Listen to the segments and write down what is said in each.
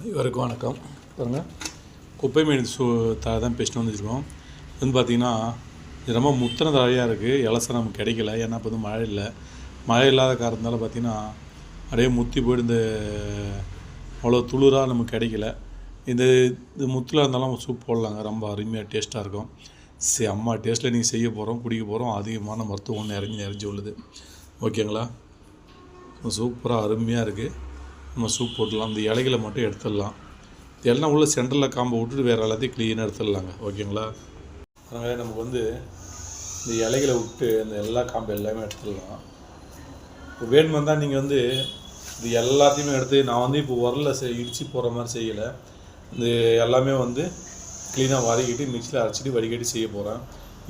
அனைவருக்கும் வணக்கம். பாருங்கள் குப்பை மீன் சூ தழை தான் பேசிட்டு வந்துருக்கோம் வந்து பார்த்திங்கன்னா ரொம்ப முத்தின தழையாக இருக்குது இலசை நமக்கு கிடைக்கல. ஏன்னா இப்போ வந்து மழை இல்லை. மழை இல்லாத காரணத்தால் பார்த்திங்கன்னா அப்படியே முத்தி போயிட்டு இந்த அவ்வளோ துளிராக நமக்கு கிடைக்கல. இந்த இது முத்தில் இருந்தாலும் சூப் போடலாங்க. ரொம்ப அருமையாக டேஸ்ட்டாக இருக்கும். சரி அம்மா டேஸ்ட்டில் நீங்கள் செய்ய போகிறோம் குடிக்க போகிறோம் அதிகமான மருத்துவம் ஒன்று இறங்கி நிறைஞ்சு உள்ளது. ஓகேங்களா? சூப்பராக அருமையாக இருக்குது நம்ம சூப் போட்டுடலாம். இந்த இலைகளை மட்டும் எடுத்துடலாம். எல்லாம் உள்ள சென்டரில் காம்பை விட்டுட்டு வேறு எல்லாத்தையும் க்ளீனாக எடுத்துடலாங்க. ஓகேங்களா அதனால் நமக்கு வந்து இந்த இலைகளை விட்டு அந்த எல்லா காம்பு எல்லாமே எடுத்துடலாம். இப்போ வேணும் நீங்கள் வந்து இது எல்லாத்தையுமே எடுத்து நான் வந்து இப்போ உரலில் செய் இடித்து போடுற மாதிரி செய்யலை. இந்த எல்லாமே வந்து க்ளீனாக வதக்கிட்டு மிக்சியில் அரைச்சிட்டு வடிகட்டி செய்ய போகிறேன்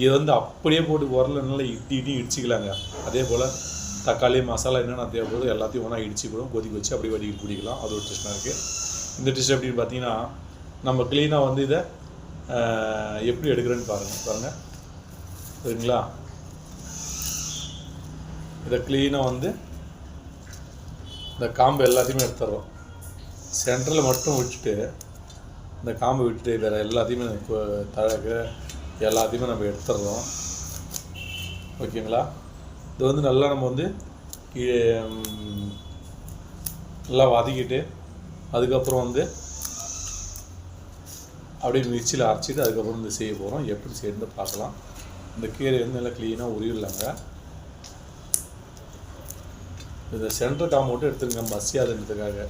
இது வந்து அப்படியே போட்டு உரல நல்லா இட்டி இட்டி இடிச்சிக்கலாங்க. அதே போல் தக்காளி மசாலா என்னென்ன தேவைப்படுதோ எல்லாத்தையும் ஒன்றா இடிச்சு கூட கொதிக்க வச்சு அப்படியே வடிகட்டி குடிக்கலாம். அது ஒரு டிஷ்னாக இருக்குது இந்த டிஷ் எப்படின்னு பார்த்தீங்கன்னா நம்ம க்ளீனாக வந்து இதை எப்படி எடுக்கிறேன்னு பாருங்கள் பாருங்கள் சரிங்களா? இதை க்ளீனாக வந்து இந்த காம்பு எல்லாத்தையுமே எடுத்துடுறோம். சென்டரில் மட்டும் விட்டுட்டு இந்த காம்பை விட்டுட்டு வேறு எல்லாத்தையுமே தழகு எல்லாத்தையுமே நம்ம எடுத்துடுறோம். ஓகேங்களா? இது வந்து நல்லா நம்ம வந்து கீழே, நல்லா வதக்கிட்டு அதுக்கப்புறம் வந்து அப்படியே மிக்சியில் அரைச்சிட்டு அதுக்கப்புறம் வந்து செய்ய போகிறோம் எப்படி செய்யறது பார்க்கலாம். இந்த கீரை வந்து நல்லா க்ளீனாக உருவிடலாங்க. இந்த சென்டர் காம்பு மட்டும் எடுத்துருங்க மசியாதுன்றதுக்காக.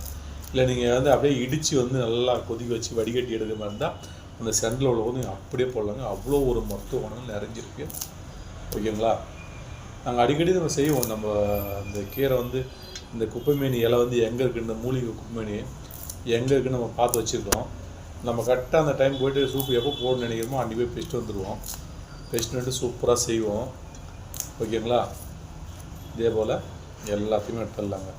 இல்லை நீங்கள் வந்து அப்படியே இடித்து வந்து நல்லா கொதிக்க வச்சு வடிகட்டி எடுக்கிற மாதிரி இருந்தால் அந்த சென்டரில் உள்ள வந்து அப்படியே போடலாங்க. அவ்வளோ ஒரு மருத்துவ குணங்கள் நிறைஞ்சிருக்கு. ஓகேங்களா? நாங்கள் அடிக்கடி நம்ம செய்வோம். நம்ம இந்த கீரை வந்து இந்த குப்பைமேனி இலை வந்து எங்கே இருக்குது இந்த மூலிகை குப்பைமேனி எங்கே இருக்குன்னு நம்ம பார்த்து வச்சுருக்கோம் நம்ம கரெக்டாக அந்த டைம் போயிட்டு சூப் எப்போ போடணும்னு நினைக்கிறோமோ அன்றைக்கி போய் பெஸ்ட்டு வந்துடுவோம் பெஸ்ட் வந்துட்டு சூப்பராக செய்வோம். ஓகேங்களா இதே போல் எல்லாத்தையுமே எடுத்துடலாங்க.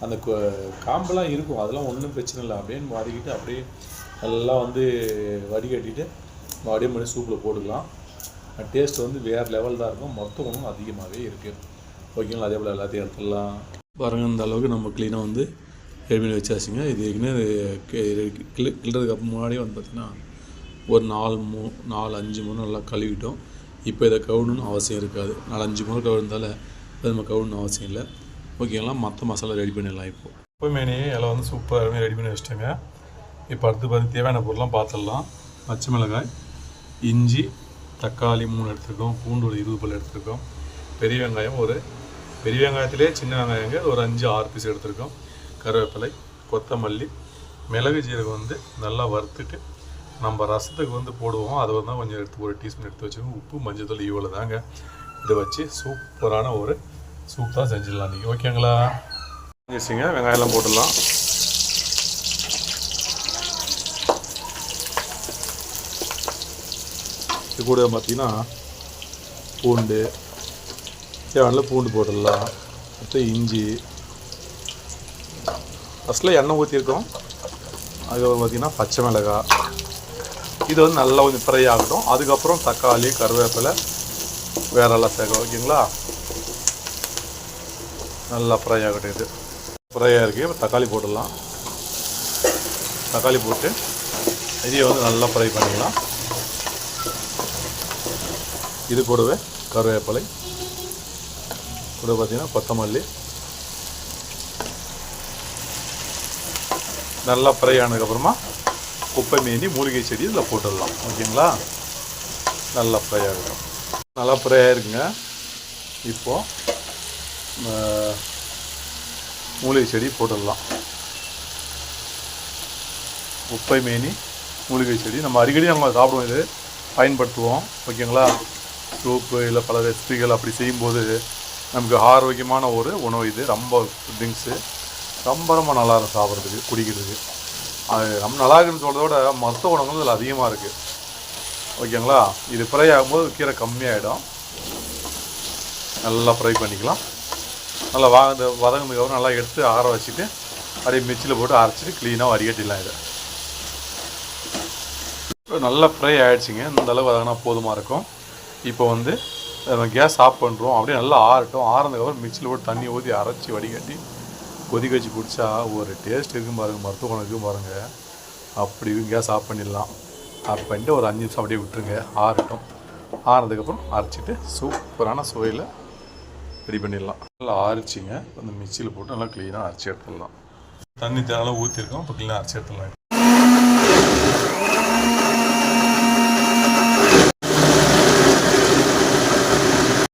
அந்த கு- காம்பெல்லாம் இருக்கும். அதெல்லாம் ஒன்றும் பிரச்சனை இல்லை. அப்படியே வதக்கிட்டு அப்படியே நல்லா வந்து வடிகட்டிட்டு அப்படியே பண்ணி சூப்பில் போட்டுக்கலாம். டேஸ்ட் வந்து வேறு லெவல் தான் இருக்கும். மொத்த குணம் அதிகமாகவே இருக்குது ஓகேங்களா அதே போல் எல்லாத்தையும் எடுத்துடலாம். பாருங்க இந்த அளவுக்கு நம்ம க்ளீனாக வந்து ரெடி பண்ணி வச்சாச்சுங்க. இது ஏற்கனவே கிளி கிள்றதுக்கு அப்புறம் முன்னாடியே வந்து பார்த்திங்கன்னா ஒரு நாலு மூ நாலு அஞ்சு மூணு நல்லா கழுவிட்டோம். இப்போ இதை கழுவணும்னு அவசியம் இருக்காது. நாலு அஞ்சு மூணு கழுவுறதால அது நம்ம கழுவணும்னு அவசியம் இல்லை. ஓகேங்களா மற்ற மசாலா ரெடி பண்ணிடலாம் இப்போ. மேனே எல்லாம் வந்து சூப்பராக ரெடி பண்ணி வச்சிட்டேங்க. இப்போ அடுத்து பார்த்து தேவையான பொருள்லாம் பார்த்துடலாம். பச்சை மிளகாய் இஞ்சி தக்காளி மூணு எடுத்துருக்கோம் பூண்டு ஒரு இருபது பல் எடுத்துருக்கோம். பெரிய வெங்காயம் ஒரு பெரிய வெங்காயத்திலே சின்ன வெங்காயங்க ஒரு அஞ்சு ஆறு பீஸ் எடுத்துருக்கோம். கருவேப்பிலை கொத்தமல்லி மிளகு ஜீரகம் வந்து நல்லா வறுத்துட்டு நம்ம ரசத்துக்கு வந்து போடுவோம். அதை வந்து கொஞ்சம் எடுத்து ஒரு டீஸ்பூன் எடுத்து வச்சுக்கோங்க உப்பு மஞ்சள் தூள் இவ்வளோ தாங்க. இதை வச்சு சூப்பரான ஒரு சூப் தான் செஞ்சிடலாம் நீங்கள் ஓகேங்களா வச்சுங்க வெங்காயம்லாம் போட்டுடலாம். இது கூட பார்த்தீங்கன்னா பூண்டு தேவையான பூண்டு போட்டுடலாம். அடுத்து இஞ்சி. ஃபஸ்ட்டில் எண்ணெய் ஊற்றிருக்கோம் அதுக்கப்புறம் பார்த்தீங்கன்னா பச்சை மிளகாய். இது வந்து நல்லா கொஞ்சம் ஃப்ரை ஆகட்டும். அதுக்கப்புறம் தக்காளி கருவேப்பிலை வேறெல்லாம் சேர்க்கும் ஓகேங்களா? நல்லா ஃப்ரை ஆகட்டும் இது. ஃப்ரையாக இருக்குது இப்போ தக்காளி போட்டுடலாம். தக்காளி போட்டு இதையை வந்து நல்லா ஃப்ரை பண்ணிக்கலாம் இது கூடவே கருவேப்பிலை. கூட பார்த்தீங்கன்னா கொத்தமல்லி. நல்லா ஃப்ரை ஆனதுக்கப்புறமா குப்பை மீனி மூலிகை செடி இதில் போட்டுடலாம். ஓகேங்களா? நல்லா ஃப்ரை ஆகிடும் நல்லா ஃப்ரை ஆயிருக்குங்க. இப்போது மூலிகை செடி போட்டுடலாம். குப்பை மீனி மூலிகை செடி. நம்ம அடிக்கடி நம்ம சாப்பிடுவோம் இது. பயன்படுத்துவோம். ஓகேங்களா? சூப்பு இல்லை பல ரெசிபிகள் அப்படி செய்யும்போது நமக்கு ஆரோக்கியமான ஒரு உணவு இது. ரொம்ப ட்ரிங்க்ஸு ரொம்ப ரொம்ப நல்லா இருக்கும் சாப்பிட்றதுக்கு குடிக்கிறதுக்கு. அது ரொம்ப நல்லா இருக்குன்னு சொல்கிறத விட மருத்துவ உணவுகள் இதில் அதிகமாக இருக்குது ஓகேங்களா? இது ஃப்ரை ஆகும்போது கீரை கம்மியாகிடும் நல்லா ஃப்ரை பண்ணிக்கலாம். நல்லா வா இந்த வதங்கினதுக்கப்புறம் நல்லா எடுத்து ஆற வச்சுட்டு அப்படியே மிக்சியில் போட்டு அரைச்சிட்டு க்ளீனாக வடிகட்டிடலாம் இதை. இப்போ நல்லா ஃப்ரை ஆகிடுச்சிங்க இந்த அளவு வதங்கினா போதுமாக இருக்கும். இப்போ வந்து நம்ம கேஸ் ஆஃப் பண்ணுறோம் அப்படியே நல்லா ஆறட்டும். ஆறுனதுக்கப்புறம் மிக்சியில் போட்டு தண்ணி ஊற்றி அரைச்சி வடிகட்டி கொதிக்க வச்சு குடித்தா ஒரு டேஸ்ட் இருக்கும் பாருங்கள் மருத்துவ குணம் இருக்கும் பாருங்கள் அப்படி கேஸ் ஆஃப் பண்ணிடலாம். ஆஃப் பண்ணிட்டு ஒரு அஞ்சு நிமிஷம் அப்படியே விட்டுருங்க. ஆறட்டும். ஆறுனதுக்கப்புறம் அரைச்சிட்டு சூப்பரான சுவையில் ரெடி பண்ணிடலாம். நல்லா ஆரிச்சிங்க அந்த மிக்சியில் போட்டு நல்லா க்ளீனாக அரைச்சி எடுத்துடலாம். தண்ணி தேவை ஊற்றிருக்கோம் இப்போ க்ளீனாக அரைச்சி எடுத்துடலாம்.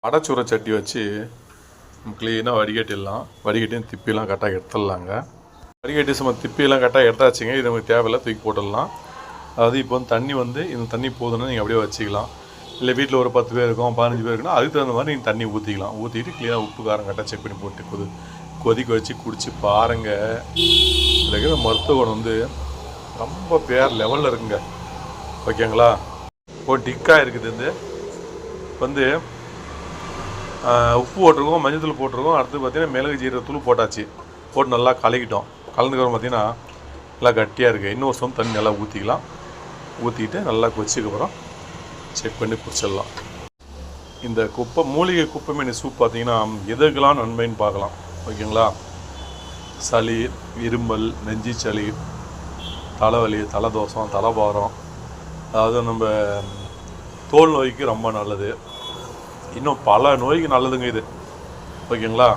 அடைச்சுர சட்டி வச்சு க்ளீனாக வடிகட்டிடலாம். வடிகட்டியும் திப்பிலாம் கரெக்டாக எடுத்துடலாங்க. வடிகட்டி சும்மா திப்பிலாம் கரெக்டாக எடுத்தாச்சுங்க. இது நமக்கு தேவையில்லை தூக்கி போட்டுடலாம். அதாவது இப்போ வந்து தண்ணி வந்து இந்த தண்ணி போதுன்னா நீங்கள் அப்படியே வச்சுக்கலாம். இல்லை வீட்டில் ஒரு பத்து பேர் இருக்கும் பதினஞ்சு பேர் இருக்குன்னா அதுக்கு தகுந்த மாதிரி நீங்கள் தண்ணி ஊற்றிக்கலாம் ஊற்றிட்டு க்ளீனாக உப்பு காரம் கரெக்டாக செக் பண்ணி போட்டு கொது கொதிக்க வச்சு குடித்து பாருங்கள் இதில் இருக்கிற மருத்துவ குணம் வந்து ரொம்ப பேர் லெவலில் இருக்குங்க. ஓகேங்களா? இப்போ டிக்காக இருக்குது இது. வந்து உப்பு போட்டிருக்கோம் மஞ்சள் தூள் போட்டிருக்கோம். அடுத்து பார்த்தீங்கன்னா மிளகு ஜீரகத்தூள் போட்டாச்சு. போட்டு நல்லா கலக்கிட்டோம். கலந்துக்கிறோம் பார்த்தீங்கன்னா நல்லா கட்டியாக இருக்குது இன்னொரு சம் தண்ணி நல்லா ஊற்றிக்கலாம் ஊற்றிட்டு நல்லா கொதிச்சதுக்கப்புறம் செக் பண்ணி குடிச்சிடலாம். இந்த குப்பை மூலிகை குப்பை மீன் சூப் பார்த்தீங்கன்னா எதுக்கெல்லாம் நன்மைன்னு பார்க்கலாம். ஓகேங்களா? சளி இருமல் நெஞ்சி சளி தலைவலி தலைதோஷம் தலைபாரம். அதாவது நம்ம தோல் நோய்க்கு ரொம்ப நல்லது. இன்னும் பல நோய்க்கு நல்லதுங்க இது. ஓகேங்களா?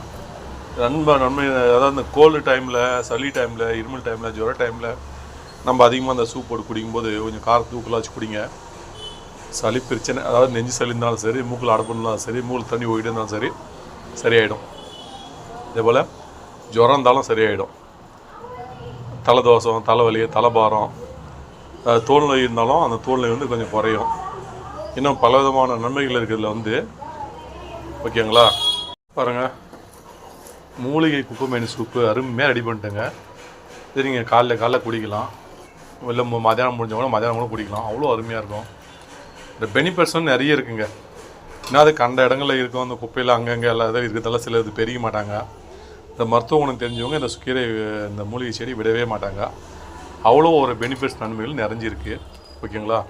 நண்ப நன்மை அதாவது இந்த கோல்டு டைமில் சளி டைமில் இருமல் டைமில் ஜுர டைமில் நம்ம அதிகமாக அந்த சூப் போட்டு குடிக்கும்போது கொஞ்சம் கார தூக்கலாக வச்சு குடிங்க. சளி பிரச்சனை அதாவது நெஞ்சு சளி இருந்தாலும் சரி மூக்கில் அடப்பு சரி மூக்கில் தண்ணி ஓடிட்டு இருந்தாலும் சரி சரியாயிடும். இதே போல் ஜுரம் இருந்தாலும் சரியாயிடும். தலைதோஷம் தலைவலி தலைபாரம் தோல் நோய் இருந்தாலும் அந்த தோல் நோய் வந்து கொஞ்சம் குறையும். இன்னும் பல விதமான நன்மைகள் இருக்கிறதுல வந்து ஓகேங்களா? பாருங்க. மூலிகை குப்பைமேனி சூப்பு அருமையாக ரெடி பண்ணிட்டேங்க. இது நீங்கள் காலைல காலைல குடிக்கலாம். இல்லை ம- மத்தியானம் முடிஞ்ச கூட கூட குடிக்கலாம். அவ்வளோ அருமையாக இருக்கும். இந்த பெனிஃபிட்ஸ் நிறைய இருக்குங்க. ஏன்னா அது கண்ட இடங்களில் இருக்கும். அந்த குப்பையில் அங்கங்கே எல்லாம் இதில் இருக்கிறதால சில இது பெருக மாட்டாங்க. இந்த மருத்துவ குணம் தெரிஞ்சவங்க இந்த கீரை இந்த மூலிகை செடி விடவே மாட்டாங்க. அவ்வளோ ஒரு பெனிஃபிட்ஸ் நன்மைகள் நிறைஞ்சிருக்கு. ஓகேங்களா?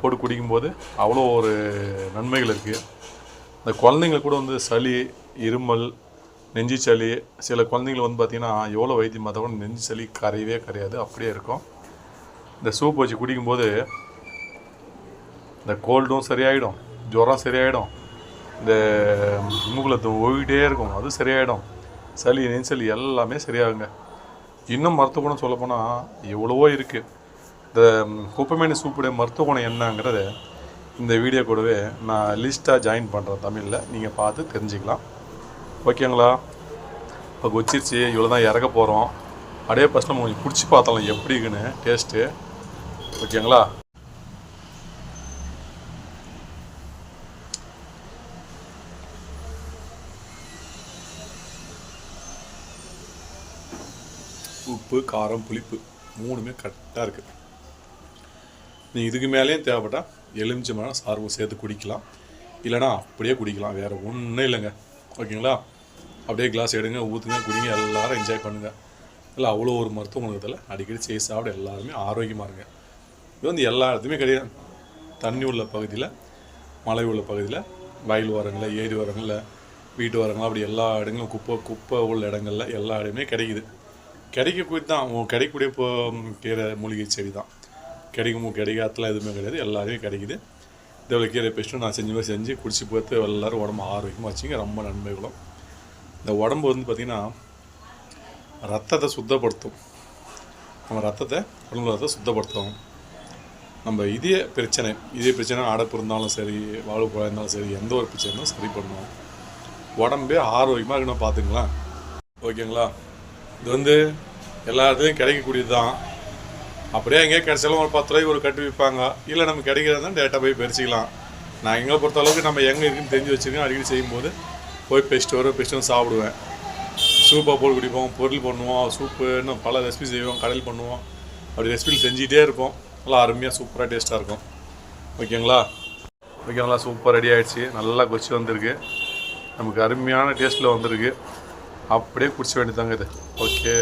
போட்டு குடிக்கும்போது அவ்வளோ ஒரு நன்மைகள் இருக்குது இந்த குழந்தைங்களுக்கு கூட வந்து சளி இருமல் நெஞ்சு சளி சில குழந்தைங்களுக்கு வந்து பார்த்திங்கன்னா எவ்வளோ வைத்தியம் பார்த்தா கூட நெஞ்சு சளி கரையவே கரையாது அப்படியே இருக்கும். இந்த சூப் வச்சு குடிக்கும்போது இந்த கோல்டும் சரியாயிடும் ஜுரம் சரியாயிடும். இந்த மூக்குல ஓவிட்டே இருக்கும் அது சரியாயிடும். சளி நெஞ்சு சளி எல்லாமே சரியாகுங்க. இன்னும் மருத்துவ குணம் சொல்லப்போனால் எவ்வளவோ இருக்குது இந்த குப்பைமேனி சூப்புடைய மருத்துவ குணம் என்னங்கிறத இந்த வீடியோ கூடவே நான் லிஸ்ட்டாக ஜாயின் பண்ணுறேன் தமிழில். நீங்கள் பார்த்து தெரிஞ்சுக்கலாம். ஓகேங்களா இப்போ கொச்சிருச்சு. இவ்வளோ தான் இறக்க போகிறோம் அப்படியே ஃபஸ்ட் நம்ம கொஞ்சம் பிடிச்சி பார்த்தலாம் எப்படி இருக்குன்னு டேஸ்ட்டு ஓகேங்களா உப்பு காரம் புளிப்பு மூணுமே கரெக்டாக இருக்குது நீங்கள் இதுக்கு மேலேயும் தேவைப்பட்டால் எலுமிச்சை மரம் சார்பும் சேர்த்து குடிக்கலாம். இல்லைனா அப்படியே குடிக்கலாம். வேறு ஒன்றும் இல்லைங்க. ஓகேங்களா? அப்படியே கிளாஸ் எடுங்க ஊற்றுங்க குடிங்க எல்லாரும் என்ஜாய் பண்ணுங்கள் இல்லை அவ்வளோ ஒரு மருத்துவ குணத்தில் அடிக்கடி செய்ய சாப்பிட எல்லாருமே ஆரோக்கியமாக இருங்க. இது வந்து எல்லா இடத்துலையுமே கிடையாது. தண்ணி உள்ள பகுதியில் மலை உள்ள பகுதியில் வயல் ஓரங்களில் ஏரி ஓரங்களில் வீட்டு ஓரங்கள் அப்படி எல்லா இடங்களும் குப்பை குப்பை உள்ள இடங்கள்ல எல்லா இடமே கிடைக்குது. கிடைக்கக்கூடிய தான் கிடைக்கக்கூடிய இப்போ கீரை மூலிகை செடி தான். கிடைக்குமோ கிடைக்காதலாம் எதுவுமே கிடையாது. எல்லாருமே கிடைக்குது. இதோட கீரை பெஸ்ட்டும் நான் செஞ்சு மாதிரி செஞ்சு குடிச்சு பார்த்து எல்லோரும் உடம்பு ஆரோக்கியமாக வச்சுங்க. ரொம்ப நன்மைகளும் இந்த உடம்பு வந்து பார்த்திங்கன்னா ரத்தத்தை சுத்தப்படுத்தும். நம்ம ரத்தத்தை உடம்பு ரத்தத்தை சுத்தப்படுத்தும். நம்ம இதய பிரச்சனை இதே பிரச்சனை அடப்பு இருந்தாலும் சரி வாழ்வு குழாய் இருந்தாலும் சரி எந்த ஒரு பிரச்சனை இருந்தாலும் சரி பண்ணும் உடம்பே ஆரோக்கியமாக இருக்கணும் பார்த்துங்களேன் ஓகேங்களா? இது வந்து எல்லா இடத்துலையும் கிடைக்கக்கூடியது தான் அப்படியே எங்கேயே கிடைச்சாலும் ஒரு பத்து ரூபாய்க்கு ஒரு கட்டு விற்பாங்க. இல்லை நம்ம கிடைக்கிறதா டேட்டா போய் பறிச்சிக்கலாம் நான் எங்களை பொறுத்த அளவுக்கு நம்ம எங்கே இருக்குன்னு தெரிஞ்சு வச்சுருக்கேன். அடிக்கடி செய்யும்போது போய் பெஸ்ட்டு வரும் பெஸ்ட்டு வந்து சாப்பிடுவேன். சூப்பாக போட்டு குடிப்போம் பொருள் பண்ணுவோம் சூப்பு இன்னும் பல ரெசிபி செய்வோம் கடையில் பண்ணுவோம். அப்படி ரெசிபியில் செஞ்சிகிட்டே இருப்போம். நல்லா அருமையாக சூப்பராக டேஸ்ட்டாக இருக்கும். ஓகேங்களா? ஓகேங்களா? சூப்பர் ரெடி ஆகிடுச்சு நல்லா கொச்சி வந்திருக்கு. நமக்கு அருமையான டேஸ்ட்டில் வந்திருக்கு. அப்படியே குடிச்ச வேண்டியதாங்க இது. ஓகே